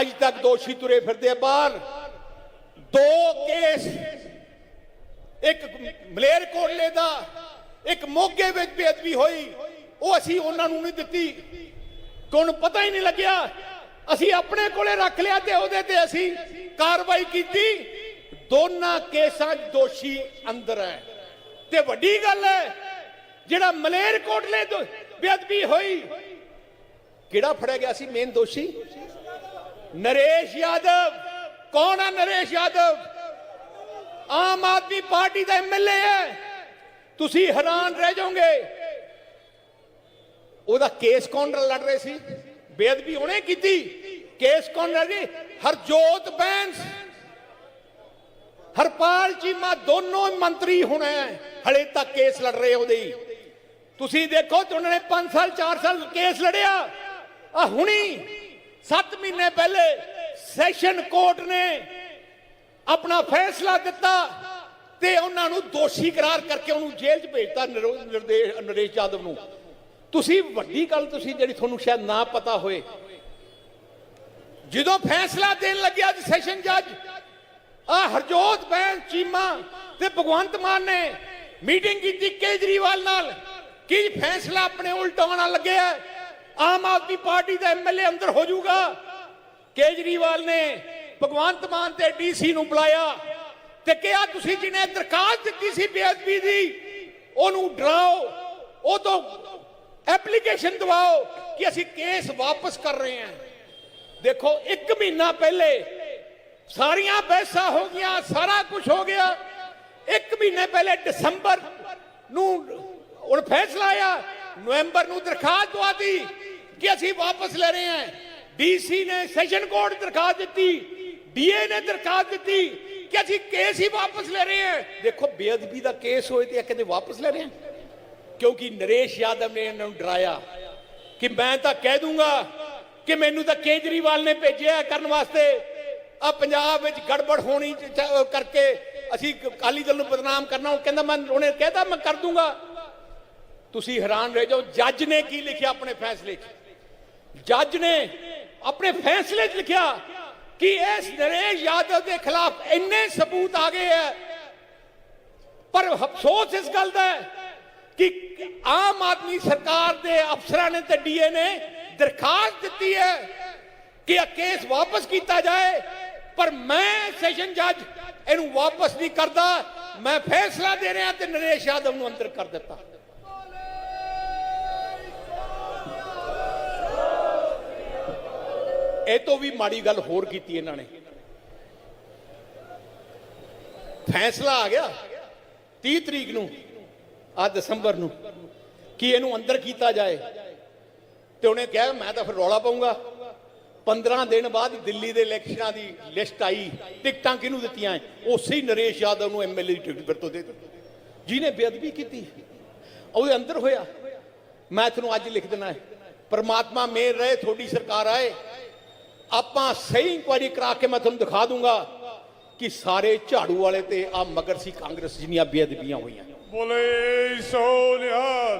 ਅੱਜ ਤੱਕ ਦੋਸ਼ੀ ਤੁਰੇ ਫਿਰਦੇ ਆ ਬਾਹਰ। ਦੋ ਕੇਸ। ਇੱਕ ਮਲੇਰ ਕੋਟਲੇ ਦਾ, ਇੱਕ ਮੋਗੇ ਵਿੱਚ ਬੇਅਦਬੀ ਹੋਈ। ਉਹ ਅਸੀਂ ਉਹਨਾਂ ਨੂੰ ਨਹੀਂ ਦਿੱਤੀ। ਕਿ ਪਤਾ ਹੀ ਨਹੀਂ ਲੱਗਿਆ। ਅਸੀਂ ਆਪਣੇ ਕੋਲੇ ਰੱਖ ਲਿਆ ਤੇ ਉਹਦੇ ਤੇ ਅਸੀਂ ਕਾਰਵਾਈ ਕੀਤੀ। ਦੋਨਾਂ ਕੇਸਾਂ 'ਚ ਦੋਸ਼ੀ ਅੰਦਰ ਹੈ। ਤੇ ਵੱਡੀ ਗੱਲ ਹੈ, ਜਿਹੜਾ ਮਲੇਰ ਕੋਟਲੇ ਬੇਅਦਬੀ ਹੋਈ, ਕਿਹੜਾ ਫੜਿਆ ਗਿਆ ਸੀ ਮੇਨ ਦੋਸ਼ੀ? ਨਰੇਸ਼ ਯਾਦਵ ਕੌਣ ਹੈ ਨਰੇਸ਼ ਯਾਦਵ ਆਮ ਆਦਮੀ ਪਾਰਟੀ ਦਾ ਐਮਐਲਏ ਹੈ ਤੁਸੀਂ ਹੈਰਾਨ ਰਹਿ ਜਾਓਗੇ ਉਹਦਾ ਕੇਸ ਕੌਣ ਲੜ ਰਹੇ ਸੀ ਬੇਅਦਬੀ ਉਹਨੇ ਕੀਤੀ ਕੇਸ ਕੌਣ ਲੜ ਰਹੀ ਹਰਜੋਤ ਬੈਂਸ ਹਰਪਾਲ ਚੀਮਾ ਦੋਨੋਂ ਮੰਤਰੀ ਹੁਣ ਹੈ ਹਲੇ ਤੱਕ ਕੇਸ ਲੜ ਰਹੇ ਉਹਦੇ ਤੁਸੀਂ ਦੇਖੋ ਤੇ ਉਹਨਾਂ ਨੇ 5 ਸਾਲ 4 ਸਾਲ ਕੇਸ ਲੜਿਆ ਆ ਹੁਣੀ 7 ਮਹੀਨੇ ਪਹਿਲੇ ਸੈਸ਼ਨ ਕੋਰਟ ਨੇ ਆਪਣਾ ਫੈਸਲਾ ਦਿੱਤਾ ਤੇ ਉਹਨਾਂ ਨੂੰ ਦੋਸ਼ੀ ਕਰਾਰ ਕਰਕੇ ਉਹਨੂੰ ਜੇਲ੍ਹ 'ਚ ਭੇਜਤਾ ਨਿਰਦੇਸ਼, ਨਰੇਸ਼ ਯਾਦਵ ਨੂੰ। ਤੁਸੀਂ ਵੱਡੀ ਗੱਲ ਤੁਸੀਂ ਜਿਹੜੀ ਤੁਹਾਨੂੰ ਸ਼ਾਇਦ ਨਾ ਪਤਾ ਹੋਏ। ਜਦੋਂ ਫੈਸਲਾ ਦੇਣ ਲੱਗਿਆ ਸੈਸ਼ਨ ਜੱਜ, ਆ ਹਰਜੋਤ ਬੈਂਸ ਚੀਮਾ ਤੇ ਭਗਵੰਤ ਮਾਨ ਨੇ ਮੀਟਿੰਗ ਕੀਤੀ ਕੇਜਰੀਵਾਲ ਨਾਲ। ਕਿ ਫੈਸਲਾ ਆਪਣੇ ਉਲਟਾਉਣਾ ਲੱਗਿਆ? ਆਮ ਆਦਮੀ ਪਾਰਟੀ ਦਾ ਐਮਐਲਏ ਅੰਦਰ ਹੋ ਜਾਊਗਾ। ਕੇਜਰੀਵਾਲ ਨੇ ਭਗਵੰਤ ਮਾਨ ਤੇ ਡੀਸੀ ਨੂੰ ਬੁਲਾਇਆ ਤੇ ਕਿਹਾ, ਤੁਸੀਂ ਜਿਹਨੇ ਦਰਖਾਸਤ ਦਿੱਤੀ ਸੀ ਬੇਅਦਬੀ ਦੀ, ਉਹਨੂੰ ਡਰਾਓ ਉਹ ਤੋਂ ਐਪਲੀਕੇਸ਼ਨ ਦਵਾਓ ਕਿ ਅਸੀਂ ਕੇਸ ਵਾਪਸ ਕਰ ਰਹੇ ਹਾਂ। ਦੇਖੋ 1 ਮਹੀਨਾ ਪਹਿਲੇ ਸਾਰੀਆਂ ਬਹਿਸਾਂ ਹੋ ਗਈਆਂ, ਸਾਰਾ ਕੁਝ ਹੋ ਗਿਆ। 1 ਮਹੀਨੇ ਪਹਿਲੇ ਦਸੰਬਰ ਨੂੰ ਹੁਣ ਫੈਸਲਾ ਆਇਆ, ਨਵੰਬਰ ਨੂੰ ਦਰਖਾਸਤ ਦਵਾਤੀ ਕਿ ਅਸੀਂ ਵਾਪਸ ਲੈ ਰਹੇ ਹਾਂ। ਡੀਸੀ ਨੇ ਸੈਸ਼ਨ ਕੋਰਟ ਦਰਖਾਸਤ ਦਿੱਤੀ ਡੀਏ ਨੇ ਦਰਖਾਸਤ ਦਿੱਤੀ ਕਿ ਅਸੀਂ ਕੇਸ ਹੀ ਵਾਪਸ ਲੈ ਰਹੇ ਹਾਂ। ਦੇਖੋ, ਬੇਅਦਬੀ ਦਾ ਕੇਸ ਹੋਏ ਤੇ ਇਹ ਕਹਿੰਦੇ ਵਾਪਸ ਲੈ ਰਹੇ ਹਾਂ। ਕਿਉਂਕਿ ਨਰੇਸ਼ ਯਾਦਵ ਨੇ ਇਹਨਾਂ ਨੂੰ ਡਰਾਇਆ ਕਿ ਮੈਂ ਤਾਂ ਕਹਿ ਦੂੰਗਾ ਕਿ ਮੈਨੂੰ ਤਾਂ ਕੇਜਰੀਵਾਲ ਨੇ ਭੇਜਿਆ ਕਰਨ ਵਾਸਤੇ। ਆ ਪੰਜਾਬ ਵਿੱਚ ਗੜਬੜ ਹੋਣੀ ਕਰਕੇ ਅਸੀਂ ਅਕਾਲੀ ਦਲ ਨੂੰ ਬਦਨਾਮ ਕਰਨਾ, ਉਹ ਕਹਿੰਦਾ ਮੈਂ ਉਹਨੇ ਕਹਿਤਾ, ਮੈਂ ਕਰ ਦੂੰਗਾ। ਤੁਸੀਂ ਹੈਰਾਨ ਰਹਿ ਜਾਓ, ਜੱਜ ਨੇ ਕੀ ਲਿਖਿਆ ਆਪਣੇ ਫੈਸਲੇ 'ਚ? ਜੱਜ ਨੇ ਆਪਣੇ ਫੈਸਲੇ 'ਚ ਲਿਖਿਆ ਕਿ ਇਸ ਨਰੇਸ਼ ਯਾਦਵ ਦੇ ਖਿਲਾਫ ਇੰਨੇ ਸਬੂਤ ਆ ਗਏ ਹੈ ਪਰ ਅਫਸੋਸ ਇਸ ਗੱਲ ਦਾ ਹੈ ਕਿ ਆਮ ਆਦਮੀ ਸਰਕਾਰ ਦੇ ਅਫਸਰਾਂ ਨੇ ਤੇ ਡੀਏ ਨੇ ਦਰਖਾਸਤ ਦਿੱਤੀ ਹੈ ਕਿ ਇਹ ਕੇਸ ਵਾਪਸ ਕੀਤਾ ਜਾਏ ਪਰ ਮੈਂ ਸੈਸ਼ਨ ਜੱਜ ਇਹਨੂੰ ਵਾਪਸ ਨਹੀਂ ਕਰਦਾ ਮੈਂ ਫੈਸਲਾ ਦੇ ਰਿਹਾ ਤੇ ਨਰੇਸ਼ ਯਾਦਵ ਨੂੰ ਅੰਦਰ ਕਰ ਦਿੱਤਾ ਇਹ ਤੋਂ ਵੀ ਮਾੜੀ ਗੱਲ ਹੋਰ ਕੀਤੀ ਇਹਨਾਂ ਨੇ। ਫੈਸਲਾ ਆ ਗਿਆ 30 ਤਰੀਕ ਨੂੰ ਆ ਦਸੰਬਰ ਨੂੰ, ਕਿ ਇਹਨੂੰ ਅੰਦਰ ਕੀਤਾ ਜਾਏ। ਤੇ ਉਹਨੇ ਕਿਹਾ, ਮੈਂ ਤਾਂ ਫਿਰ ਰੌਲਾ ਪਾਉਂਗਾ 15 ਦਿਨ ਬਾਅਦ ਦਿੱਲੀ ਦੇ ਇਲੈਕਸ਼ਨਾਂ ਦੀ ਲਿਸਟ ਆਈ, ਟਿਕਟਾਂ ਕਿਹਨੂੰ ਦਿੱਤੀਆਂ ਉਸੇ ਹੀ ਨਰੇਸ਼ ਯਾਦਵ ਨੂੰ ਐਮਐਲਏ ਦੀ ਟਿਕਟ ਫਿਰ ਤੋਂ ਦੇ ਦਿੱਤੀ। ਜਿਹਨੇ ਬੇਅਦਬੀ ਕੀਤੀ, ਉਹਦੇ ਅੰਦਰ ਹੋਇਆ। ਮੈਂ ਤੁਹਾਨੂੰ ਅੱਜ ਲਿਖ ਦੇਣਾ ਹੈ ਪਰਮਾਤਮਾ ਮੇਰ ਰਹੇ, ਤੁਹਾਡੀ ਸਰਕਾਰ ਆਏ। ਆਪਾਂ ਸਹੀ ਇਨਕੁਆਇਰੀ ਕਰਾ ਕੇ ਮੈਂ ਤੁਹਾਨੂੰ ਦਿਖਾ ਦੂੰਗਾ ਕਿ ਸਾਰੇ ਝਾੜੂ ਵਾਲੇ ਤੇ ਆ ਮਗਰ ਸੀ ਕਾਂਗਰਸ ਜਿੰਨੀਆਂ ਬੇਅਦਬੀਆਂ ਹੋਈਆਂ। ਬੋਲੇ ਸੋਨਿਹਾਲ